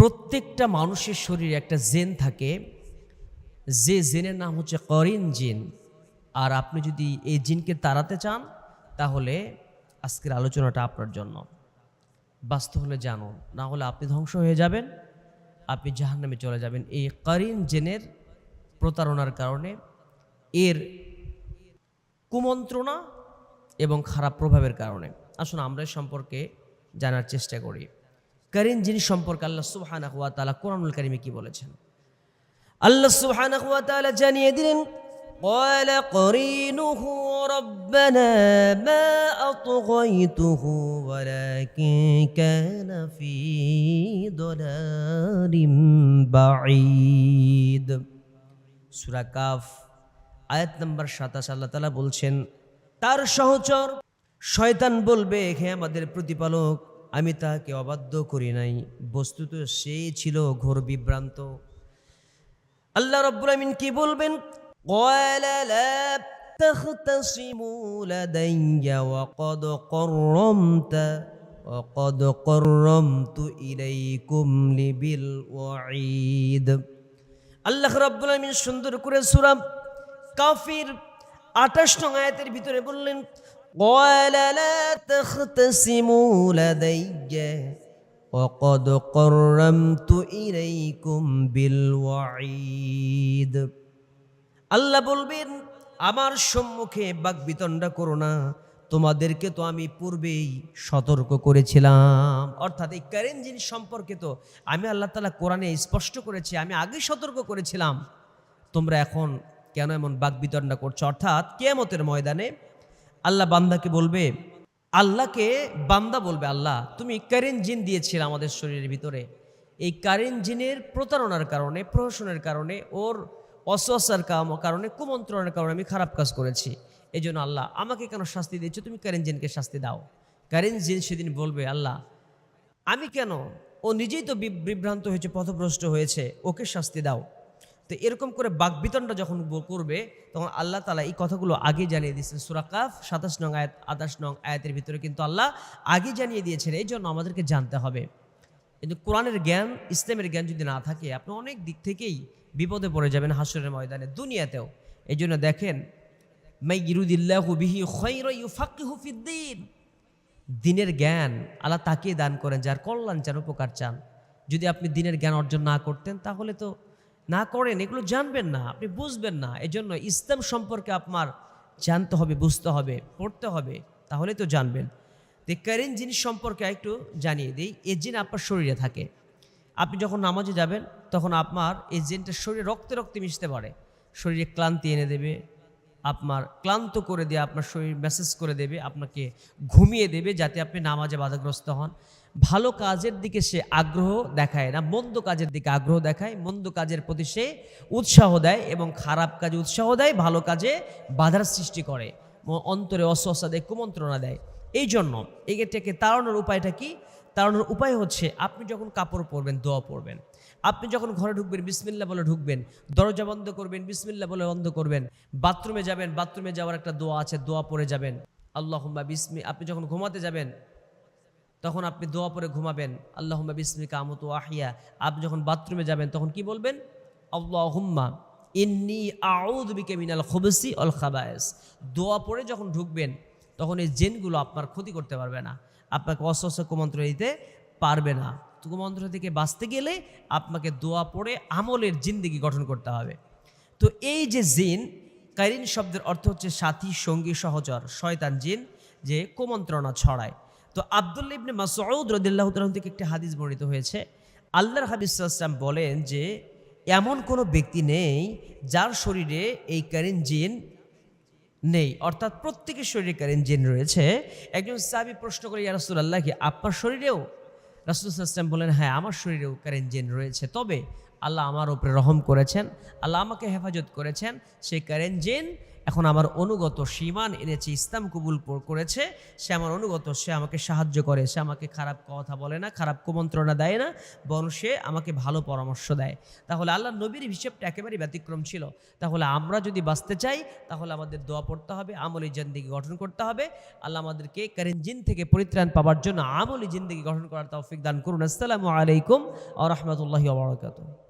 প্রত্যেকটা মানুষের শরীরে একটা জেন থাকে। যে জেনের নাম হচ্ছে করিন জিন। আর আপনি যদি এই জিনকে তাড়াতে চান, তাহলে আজকের আলোচনাটা আপনার জন্য। বাস্তব হলে জানুন, না হলে আপনি ধ্বংস হয়ে যাবেন, আপনি জাহান্নামে চলে যাবেন। এই করিন জেনের প্রতারণার কারণে এর কুমন্ত্রণা এবং খারাপ প্রভাবের কারণে। আসুন আমরা সম্পর্কে জানার চেষ্টা করি। করিন জিন সম্পর্কে আল্লাহ সুবহানাহু ওয়া তাআলা কোরআনুল কারিমে কি বলেছেন আল্লাহ সুবহানাহু ওয়া তাআলা জানিয়ে দিলেন قال قرينه ربنا ما أطغيته ولكن كان في ضلال بعيد সূরা কাফ আয়াত নম্বর সাতাশ আল্লাহ তাআলা বলছেন তার সহচর শয়তান বলবে হে আমাদের প্রতিপালক আমি তাকে অবাধ্য করি নাই বস্তুত সে ছিল ঘোর বিভ্রান্ত আল্লাহ রব্বুল আমিন কি বলবেন قال لا تختصموا لدي وقد قرمت وقد قرمت إليكم بالوعيد আল্লাহ রাব্বুল আমিন সুন্দর করে সূরা কাফির 28 নং আয়াতের ভিতরে বললেন قال لا تختصموا لدي وقد قرمت إليكم بالوعيد আল্লাহ বলবেন আমার সম্মুখে বাকবিতণ্ডা করো না তোমাদেরকে তো আমি পূর্বেই সতর্ক করেছিলাম অর্থাৎ এই কারেঞ্জিন সম্পর্কে তো আমি আল্লাহ তালা কোরআনে স্পষ্ট করেছি আমি আগে সতর্ক করেছিলাম তোমরা এখন কেন এমন বাকবিতণ্ডা করছো অর্থাৎ কেয়ামতের ময়দানে আল্লাহ বান্দাকে বলবে, আল্লাহকে বান্দা বলবে, আল্লাহ, তুমি কারেন জিন দিয়েছিলে আমাদের শরীরের ভিতরে। এই কারেন জিনের প্রতারণার কারণে, প্রহসনের কারণে, ওর অসসার কারণে কুমন্ত্রণের কারণে আমি খারাপ কাজ করেছি। এই জন্য আল্লাহ, আমাকে কেন শাস্তি দিচ্ছ তুমি কারেন জিনকে শাস্তি দাও। কারেন জিন সেদিন বলবে, আল্লাহ, আমি কেন? ও নিজেই তো বিভ- বিভ্রান্ত হয়েছে, পথভ্রষ্ট হয়েছে, ওকে শাস্তি দাও। তো এরকম করে বাকবিতনটা যখন করবে, তখন আল্লাহ তালা এই কথাগুলো আগে জানিয়ে দিয়েছেন সুরাকাফ সাতাশ নং আয়াত, আঠাশ নং আয়াতের ভিতরে কিন্তু আল্লাহ আগে জানিয়ে দিয়েছেন, এই জন্য আমাদেরকে জানতে হবে। কিন্তু কোরআনের জ্ঞান, ইসলামের জ্ঞান যদি না থাকে, আপনি অনেক দিক থেকেই বিপদে পড়ে যাবেন হাসরের ময়দানে, দুনিয়াতেও। এই জন্য দেখেন, মাই ইরুদিল্লাহু বিহি দিনের জ্ঞান আল্লাহ তাকে দান করেন, যার কল্যাণ চান উপকার চান। যদি আপনি দিনের জ্ঞান অর্জন না করতেন, তাহলে তো না করেন, এগুলো জানবেন না, আপনি বুঝবেন না। এজন্য ইসলাম সম্পর্কে আপনার জানতে হবে, বুঝতে হবে, পড়তে হবে, তাহলে তো জানবেন। তো কারেন্ট জিনিস সম্পর্কে একটু জানিয়ে দিই এই জিন আপনার শরীরে থাকে। আপনি যখন নামাজে যাবেন, তখন আপনার এই জিনটা শরীরে রক্তে রক্তে মিশতে পারে। শরীরে ক্লান্তি এনে দেবে আপনার ক্লান্ত করে দিয়ে, আপনার শরীর মেসেজ করে দেবে, আপনাকে ঘুমিয়ে দেবে যাতে আপনি নামাজে বাধাগ্রস্ত হন। ভালো কাজের দিকে সে আগ্রহ দেখায় না, মন্দ কাজের দিকে আগ্রহ দেখায়। মন্দ কাজের প্রতি সে উৎসাহ দেয় এবং খারাপ কাজে উৎসাহ দেয়, ভালো কাজে বাধার সৃষ্টি করে। অন্তরে অস্বস্থা দেয়, কুমন্ত্রণা দেয়। এই জন্য এটাকে তাড়ানোর উপায়টা কি? তাড়ানোর উপায় হচ্ছে আপনি যখন কাপড় পরবেন, দোয়া পরবেন। আপনি যখন ঘরে ঢুকবেন বিসমিল্লা বলে ঢুকবেন, দরজা বন্ধ করবেন বিসমিল্লা বলে বন্ধ করবেন, বাথরুমে যাবেন, বাথরুমে যাওয়ার একটা দোয়া আছে, দোয়া পরে যাবেন। আল্লাহ বিসমি আপনি যখন ঘুমাতে যাবেন, তখন আপনি দোয়া পরে ঘুমাবেন। আল্লাহ আল্লাহুম্মা বিসমিকা আমতু আহিয়া। আপনি যখন বাথরুমে যাবেন, তখন কি বলবেন? আল্লাহুম্মা ইন্নি আউযু বিকা মিনাল খুবসি অল খাবায়েস। দোয়া পরে যখন ঢুকবেন, তখন এই জেনগুলো আপনার ক্ষতি করতে পারবে না। আপনাকে অস্বস্ব কুমন্ত্র দিতে পারবে না। কুমন্ত্র থেকে বাঁচতে গেলে আপনাকে দোয়া পড়ে আমলের জিন্দিগি গঠন করতে হবে। তো এই যে জিন কারিন শব্দের অর্থ হচ্ছে সাথী, সঙ্গী, সহচর, শয়তান জিন যে কুমন্ত্রণা ছড়ায়। তো আবদুল্লা ইবনে মাসউদ রাদিয়াল্লাহু তাআলা থেকে একটি হাদিস বর্ণিত হয়েছে। আল্লাহর হাবিব সাল্লাম বলেন যে, এমন কোনো ব্যক্তি নেই যার শরীরে এই কারিন জিন নেই। অর্থাৎ প্রত্যেকের শরীরে কারেন্ট জিন রয়েছে। একজন সাবি প্রশ্ন করে, ইয়া রাসূলুল্লাহ, কি আপনার শরীরেও রাসূল সাল্লাম বলেন হ্যাঁ আমার শরীরেও কারেন্ট জেন রয়েছে। তবে আল্লাহ আমার উপরে রহম করেছেন, আল্লাহ আমাকে হেফাজত করেছেন। সেই কারেন্ট জেন এখন আমার অনুগত সীমান এনেছে, ইসলাম কবুল করেছে, সে আমার অনুগত, সে আমাকে সাহায্য করে, সে আমাকে খারাপ কথা বলে না, খারাপ কুমন্ত্রণা দেয় না, বরং সে আমাকে ভালো পরামর্শ দেয়। তাহলে আল্লাহ নবীর হিসেবটা একেবারেই ব্যতিক্রম ছিল। তাহলে আমরা যদি বাঁচতে চাই, তাহলে আমাদের দোয়া পড়তে হবে, আমলি জিন্দিগি গঠন করতে হবে। আল্লাহ আমাদেরকে কারেন জিন থেকে পরিত্রাণ পাওয়ার জন্য আমলি জিন্দিগি গঠন করার তৌফিক দান করুন। আসসালামু আলাইকুম আ, রহমতুল্লাহি